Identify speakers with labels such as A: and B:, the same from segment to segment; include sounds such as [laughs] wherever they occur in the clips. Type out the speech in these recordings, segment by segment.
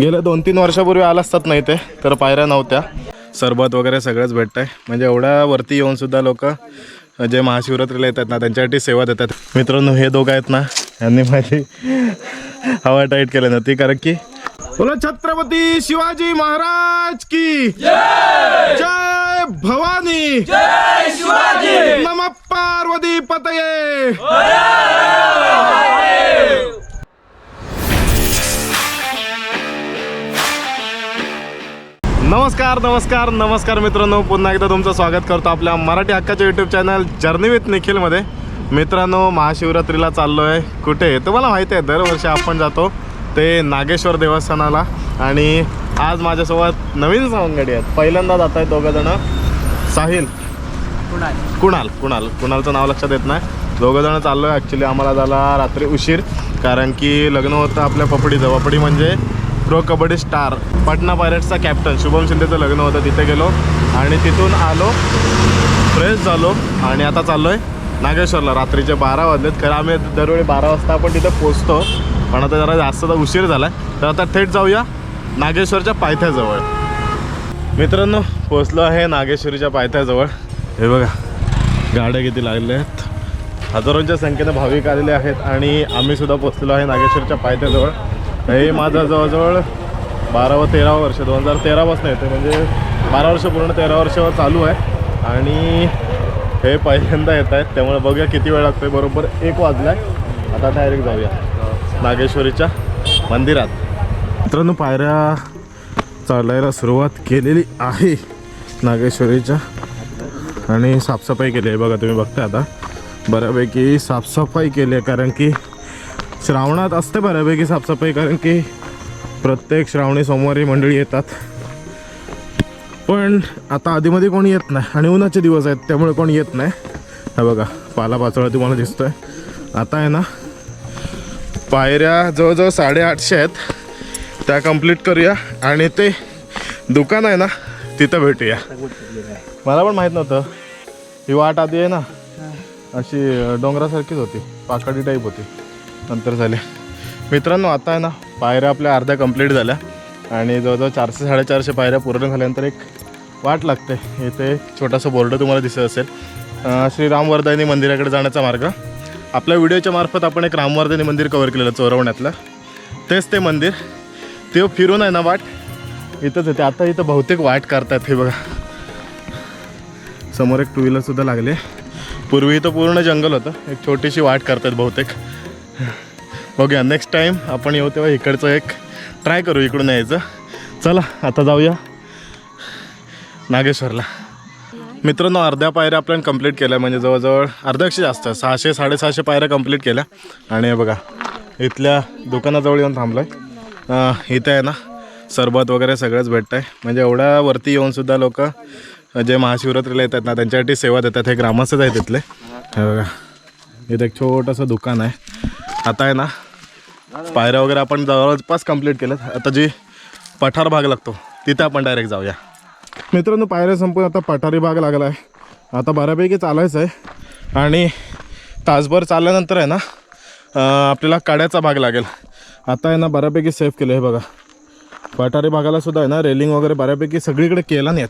A: गेल्या दोन तीन वर्षापूर्वी आला असतात नाही ते तर पायऱ्या नव्हत्या. सरबत वगैरे सगळंच भेटतंय. म्हणजे एवढ्या वरती येऊन सुद्धा लोक जे महाशिवरात्रीला येतात ना त्यांच्यासाठी सेवा देतात. मित्रांनो हे दोघं आहेत ना यांनी माझी हवा टाईट केली ना ती कारण की बोला छत्रपती शिवाजी महाराज की जय! भवानी! जय शिवाजी! नम पार्वती पतये! नमस्कार नमस्कार नमस्कार मित्रांनो. पुन्हा एकदा तुमचं स्वागत करतो आपल्या मराठी हक्काच्या यूट्यूब चॅनल जर्नी विथ निखिलमध्ये मित्रांनो महाशिवरात्रीला चाललो आहे कुठे तुम्हाला माहिती आहे दरवर्षी आपण जातो ते नागेश्वर देवस्थानाला. आणि आज माझ्यासोबत नवीन सवंगडी आहेत. पहिल्यांदा जात आहेत दोघंजणं साहिल. कुणाल. कुणाल कुणालचं नाव लक्षात येत नाही. दोघं जण चाललो आहे ॲक्च्युली आम्हाला झाला रात्री उशीर. कारण की लग्न होतं आपल्या पपडीचं. पपडी म्हणजे प्रो कबड्डी स्टार पटना पायरेट्सचा कॅप्टन शुभम शिंदेचं लग्न होतं तिथे गेलो. आणि तिथून आलो फ्रेश झालो. आणि आता चाललो आहे नागेश्वरला. रात्रीचे बारा वाजलेत. खरं आम्ही दरवेळी बारा वाजता आपण तिथे पोचतो पण आता जरा जास्त उशीर झाला आहे तर आता थेट जाऊया नागेश्वरच्या पायथ्याजवळ. मित्रांनो पोचलो आहे नागेश्वरीच्या पायथ्याजवळ. हे बघा गाड्या किती लागल्या आहेत. हजारोंच्या संख्येने भाविक आलेले आहेत आणि आम्हीसुद्धा पोचलेलो आहे नागेश्वरच्या पायथ्याजवळ. हे माझं जवळजवळ बारा व तेरा वर्ष दोन हजार तेरापासून येते. म्हणजे बारा वर्ष पूर्ण तेरा वर्षावर चालू आहे. आणि हे पहिल्यांदा येत आहेत. त्यामुळे बघूया किती वेळ लागतोय. बरोबर एक वाजला आहे आता डायरेक्ट जाऊया. नागेश्वरीच्या मंदिरात. मित्रांनो पायऱ्या चालायला सुरुवात केलेली आहे नागेश्वरीच्या. आणि साफसफाई केली आहे. बघा तुम्ही बघता आता. बऱ्यापैकी साफसफाई केली आहे. कारण की श्रावणात असते बऱ्यापैकी साफसफाई कारण की प्रत्येक श्रावणी सोमवारी मंडळी येतात. पण आता आधीमध्ये कोणी येत नाही आणि उन्हाचे दिवस आहेत त्यामुळे कोणी येत नाही. हा बघा पाला पाचोळा तुम्हाला दिसतोय. आता आहे ना पायऱ्या जवळजवळ साडेआठशे आहेत. त्या कंप्लीट करूया आणि ते दुकान आहे ना तिथं भेटूया. मला पण माहीत नव्हतं. ही वाट आधी आहे ना अशी डोंगरासारखीच होती. पाकडी टाईप होती. नंतर झाले. मित्रांनो आता आहे ना पायऱ्या आपल्या अर्ध्या कंप्लीट झाल्या. आणि जवळजवळ चारशे साडेचारशे पायऱ्या पूर्ण झाल्यानंतर एक वाट लागते. इथे एक छोटासा बोर्ड तुम्हाला दिसत असेल. श्री रामवर्धनी मंदिराकडे जाण्याचा मार्ग. आपल्या व्हिडिओच्या मार्फत आपण एक रामवर्धनी मंदिर कवर केलेलं चोरवण्यातलं. तेच ते मंदिर. ते फिरून आहे ना वाट. इथंच येते आता इथं बहुतेक वाट करतात हे बघा. समोर एक टू व्हीलरसुद्धा लागले. पूर्वी इथं पूर्ण जंगल होतं. एक छोटीशी वाट करतात बहुतेक. बघूया नेक्स्ट टाईम आपण येऊ तेव्हा इकडचं एक ट्राय करू इकडून यायचं. चला आता जाऊया नागेश्वरला. मित्रांनो अर्ध्या पायऱ्या आपण कंप्लीट केल्या म्हणजे जवळजवळ अर्ध्यापेक्षा जास्त सहाशे साडेसहाशे पायऱ्या कंप्लीट केल्या. आणि बघा इथल्या दुकानाजवळ येऊन थांबलो आहे इथे आहे ना सरबत वगैरे सगळंच भेटतं आहे म्हणजे एवढ्या वरती येऊनसुद्धा लोक जे महाशिवरात्रीला येतात ना त्यांच्यासाठी सेवा देतात. हे ग्रामस्थच आहेत तिथले. हे बघा इथं एक छोटंसं दुकान आहे. आता आहे ना पायऱ्या वगैरे आपण जवळपास कंप्लीट केल्यात. आता जी पठार भाग लागतो तिथे आपण डायरेक्ट जाऊया. मित्रांनो पायऱ्या संपून आता पठारी भाग लागला आहे. आता बऱ्यापैकी चालायचं आहे. आणि तासभर चालल्यानंतर आहे ना आपल्याला काड्याचा भाग लागेल. आता आहे ना बऱ्यापैकी सेफ केलं आहे बघा. पठारी भागाला सुद्धा आहे ना रेलिंग वगैरे बऱ्यापैकी सगळीकडे केला नाही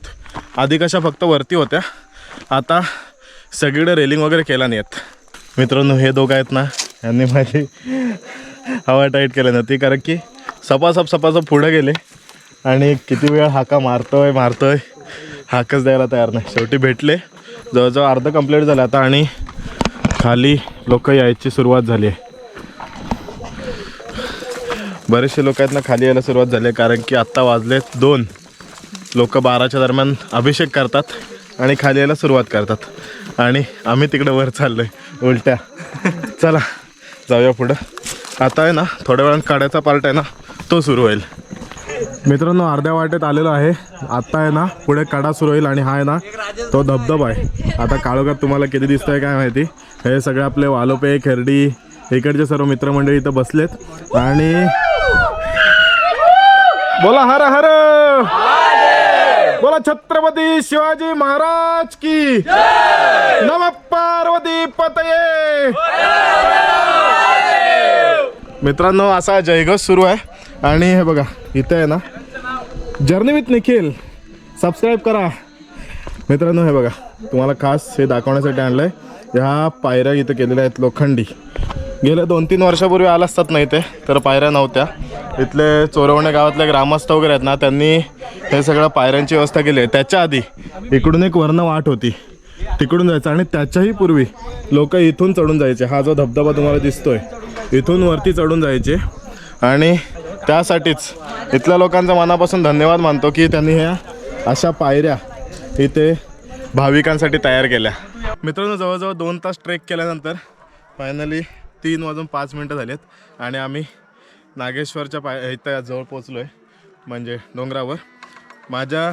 A: आधी कशा फक्त वरती होत्या आता सगळीकडे रेलिंग वगैरे केला नाही मित्रांनो हे दोघं आहेत ना यांनी माझी हवा टाईट केली नव्हती कारण की सपासप सपासप पुढे गेले. आणि किती वेळ हाका मारतोय मारतोय हाकच द्यायला तयार नाही. शेवटी भेटले. जवळजवळ अर्ध कंप्लीट झालं आता आणि खाली लोक यायची सुरुवात झाली आहे. बरेचसे लोक आहेत ना खाली यायला सुरुवात झाली आहे कारण की आत्ता वाजलेत दोन. लोक बाराच्या दरम्यान अभिषेक करतात आणि खाली यायला सुरुवात करतात. आणि आम्ही तिकडे वर चाललो आहे उलट्या. चला. जाऊया पुढं. आता आहे ना थोड्या वेळानं काढायचा पार्ट आहे ना तो सुरू होईल. मित्रांनो अर्ध्या वाटेत आलेलो आहे. आत्ता आहे ना पुढे कडा सुरू होईल आणि हा आहे ना तो धबधबा आहे. आता काळोखात तुम्हाला किती दिसतंय काय माहिती? हे सगळे आपले वालोपे खेरडी इकडचे सर्व मित्रमंडळी इथं बसलेत. आणि बोला हर हर! बोला छत्रपती शिवाजी महाराज की नम पार्वती पतये! मित्रांनो असा जयघोष सुरू आहे. आणि हे बघा इथं आहे ना जर्नी विथ निखिल सबस्क्राईब करा. मित्रांनो हे बघा तुम्हाला खास हे दाखवण्यासाठी आणलं आहे ह्या पायऱ्या इथं केलेल्या आहेत लोखंडी. गेल्या दोन तीन वर्षापूर्वी आला असतात ना इथे तर पायऱ्या नव्हत्या. इथले चोरवणे गावातले ग्रामस्थ वगैरे आहेत ना त्यांनी हे सगळं पायऱ्यांची व्यवस्था केली आहे. त्याच्या आधी इकडून एक वर्ण वाट होती. तिकडून जायचं आणि त्याच्याही पूर्वी लोक इथून चढून जायचे. हा जो धबधबा तुम्हाला दिसतोय इथून वरती चढून जायचे. आणि त्यासाठीच इथल्या लोकांचा मनापासून धन्यवाद मानतो की त्यांनी ह्या अशा पायऱ्या इथे भाविकांसाठी तयार केल्या. मित्रांनो जवळजवळ दोन तास ट्रेक केल्यानंतर फायनली तीन वाजून पाच मिनटं झालीत आणि आम्ही नागेश्वरच्या पाय इथं जवळ पोचलो आहे म्हणजे डोंगरावर. माझ्या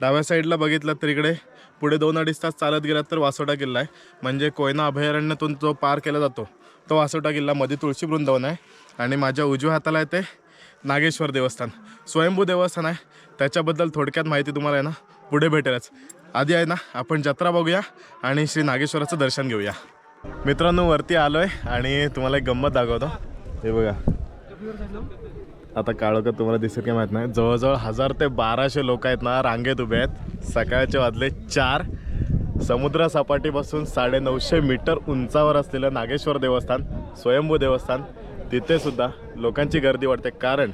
A: डाव्या साईडला बघितलं तर इकडे पुढे दोन अडीच तास चालत गेलात तर वासोडा किल्ला आहे. म्हणजे कोयना अभयारण्यातून जो पार केला जातो. तो वासोटा किल्ला मध्ये तुळशी वृंदावन आहे आणि माझ्या उजव्या हाताला आहे ते नागेश्वर देवस्थान. स्वयंभू देवस्थान आहे. त्याच्याबद्दल थोडक्यात माहिती तुम्हाला आहे ना पुढे भेटेलच. आधी आहे ना आपण जत्रा बघूया आणि श्री नागेश्वराचं दर्शन घेऊया. मित्रांनो वरती आलो आहे आणि तुम्हाला एक गंमत दाखवतो. हे बघा. आता काळोखात तुम्हाला दिसत की माहीत नाही. जवळजवळ हजार ते बाराशे लोक आहेत ना रांगेत उभे आहेत. सकाळचे वाजले चार. समुद्रसपाटीपासून साडे साडेनऊशे मीटर उंचावर असलेलं नागेश्वर देवस्थान स्वयंभू देवस्थान तिथेसुद्धा लोकांची गर्दी वाढते. कारण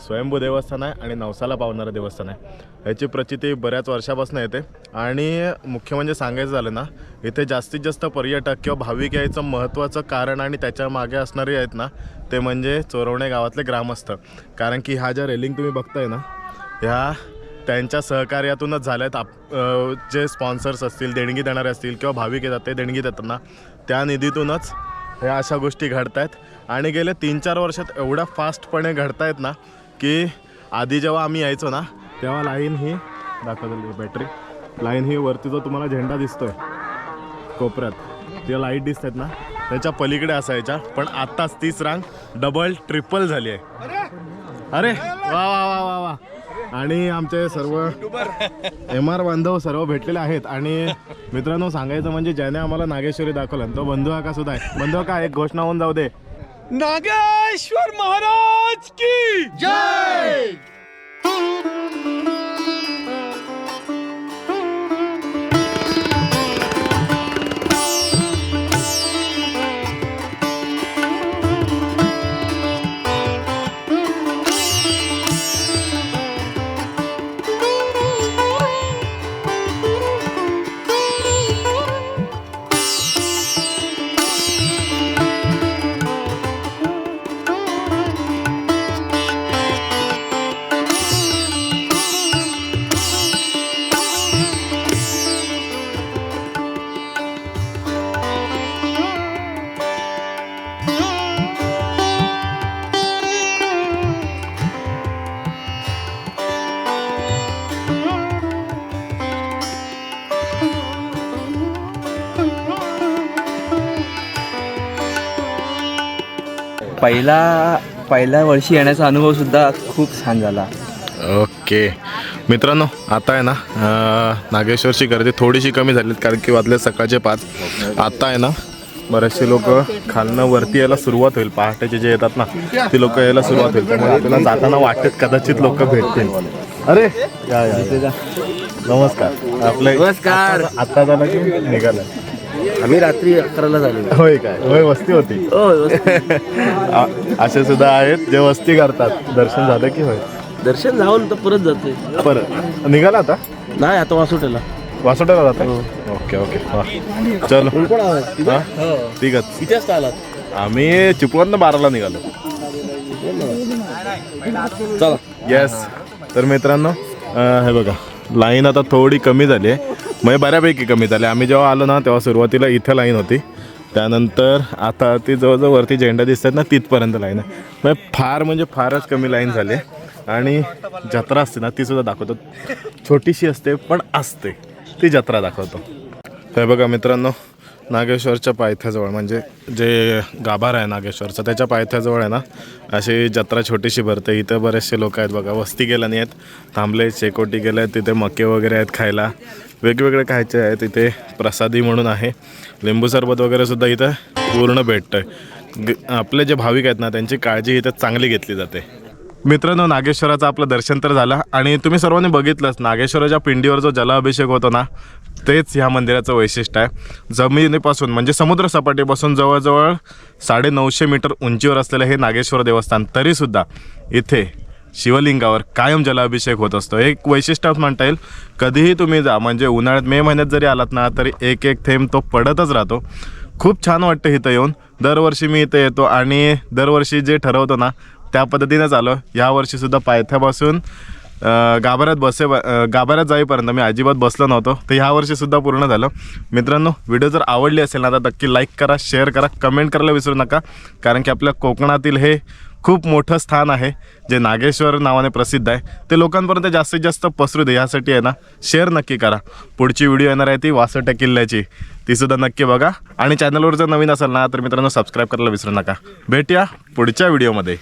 A: स्वयंभू देवस्थान आहे आणि नवसाला पावणारं देवस्थान आहे. याची प्रचिती बऱ्याच वर्षापासून येते. आणि मुख्य म्हणजे सांगायचं झालं ना इथे जास्तीत जास्त पर्यटक किंवा भाविक यायचं महत्त्वाचं कारण आणि त्याच्यामागे असणारे आहेत ना ते म्हणजे चोरवणे गावातले ग्रामस्थ. कारण की ह्या ज्या रेलिंग तुम्ही बघताय ना ह्या त्यांच्या सहकार्यातूनच झाल्यात आप जे स्पॉन्सर्स असतील देणगी देणारे असतील किंवा भाविक येतात ते देणगी देताना त्या निधीतूनच ह्या अशा गोष्टी घडत आहेत आणि गेले तीन चार वर्षात एवढ्या फास्टपणे घडत आहेत ना की आधी जेव्हा आम्ही यायचो ना तेव्हा लाईन ही दाखवलेली बॅटरी लाईन ही वरती जो तुम्हाला झेंडा दिसतोय कोपऱ्यात त्या लाइट दिसत आहेत ना त्याच्या पलीकडे असायच्या. पण आत्ताच तीच रांग डबल ट्रिपल झाली आहे. अरे! वा वा वा वा वा. आणि आमचे सर्व एम आर बांधव सर्व भेटलेले आहेत. आणि मित्रांनो सांगायचं म्हणजे ज्याने आम्हाला नागेश्वरी दाखवलं तो बंधू काका सुद्धा आहे. बंधू का एक घोषणा होऊन जाऊ दे.
B: नागेश्वर महाराज की जय!
C: पहिला पहिल्या वर्षी येण्याचा अनुभव सुद्धा खूप छान झाला.
A: ओके. मित्रांनो आता आहे ना अं, नागेश्वरची गर्दी थोडीशी कमी झाली कारण की वाजले सकाळचे पाच. आता आहे ना बरेचसे लोक खालनं वरती यायला सुरुवात होईल. पहाटेचे जे येतात ना ती लोक यायला सुरुवात होईल. त्यामुळे आपल्याला जाताना वाटेत कदाचित लोक भेटतील. अरे या या या. नमस्कार. आपले
C: नमस्कार.
A: आता- आता झालं की निघालं.
C: आम्ही रात्री अकराला झालो
A: होय काय? होय वस्ती होती. [laughs] आ- असे सुद्धा आहेत जे वस्ती करतात. दर्शन झालं की होय?
C: दर्शन जाऊन तर परत जातोय.
A: परत निघाला आता?
C: नाही आता वासोटेला
A: वासोट्याला जातो ओके ओके. वा. चलो. हा? ठीकच
C: वाजता आलात?
A: आम्ही चिपळूण बाराला निघालो.
C: चला.
A: येस तर मित्रांनो अं, हे बघा. लाईन आता थोडी कमी झाली आहे. म्हणजे बऱ्यापैकी कमी झाले. आम्ही जेव्हा आलो ना तेव्हा सुरुवातीला इथं लाईन होती. त्यानंतर आता ती जवळजवळ वरती झेंडा दिसतात ना तिथपर्यंत लाईन आहे. म्हणजे फार म्हणजे फारच कमी लाईन झाली. आणि जत्रा असते ना ती सुद्धा दाखवतो. छोटीशी असते पण असते. ती जत्रा दाखवतो. हे बघा मित्रांनो नागेश्वरच्या पायथ्याजवळ म्हणजे जे गाभार आहे नागेश्वरचं त्याच्या पायथ्याजवळ आहे ना अशी जत्रा छोटीशी भरते. इथं बरेचसे लोक आहेत बघा वस्ती गेला नाही आहेत थांबले शेकोटी गेले आहेत तिथे मके वगैरे आहेत खायला. वेगवेगळे खायचे आहेत इथे प्रसादी म्हणून आहे. लिंबू सरबत वगैरे सुद्धा इथं पूर्ण भेटतं ग आपले जे भाविक आहेत ना त्यांची काळजी इथं चांगली घेतली जाते. मित्रांनो नागेश्वराचं आपलं दर्शन तर झालं आणि तुम्ही सर्वांनी बघितलंच नागेश्वराच्या पिंडीवर जो जलाभिषेक होतो ना तेच ह्या मंदिराचं वैशिष्ट्य आहे. जमिनीपासून म्हणजे समुद्रसपाटीपासून जवळजवळ साडे नऊशे मीटर उंचीवर असलेलं हे नागेश्वर देवस्थान तरीसुद्धा इथे शिवलिंगावर कायम जलाभिषेक होत असतो. एक वैशिष्ट्यच म्हणता येईल कधीही तुम्ही जा म्हणजे उन्हाळ्यात मे महिन्यात जरी आलात ना तरी एक एक थेंब तो पडतच राहतो. खूप छान वाटतं इथं येऊन. दरवर्षी मी इथं येतो आणि दरवर्षी जे ठरवतो ना त्या पद्धतीनंच आलो. यावर्षीसुद्धा पायथ्यापासून गाभाऱ्यात बसे गाभाऱ्यात जाईपर्यंत मी अजिबात बसलो नव्हतो. तर ह्या वर्षीसुद्धा पूर्ण झालं. मित्रांनो व्हिडिओ जर आवडली असेल ना तर नक्की लाईक करा शेअर करा कमेंट करायला विसरू नका. कारण की आपल्या कोकणातील हे खूप मोठं स्थान आहे जे नागेश्वर नावाने प्रसिद्ध आहे. ते लोकांपर्यंत जास्तीत जास्त पसरू दे यासाठी आहे ना शेअर नक्की करा. पुढची व्हिडिओ येणार आहे ती वासोट्या किल्ल्याची. तीसुद्धा नक्की बघा. आणि चॅनलवर जर नवीन असेल ना तर मित्रांनो सबस्क्राईब करायला विसरू नका. भेटूया पुढच्या व्हिडिओमध्ये.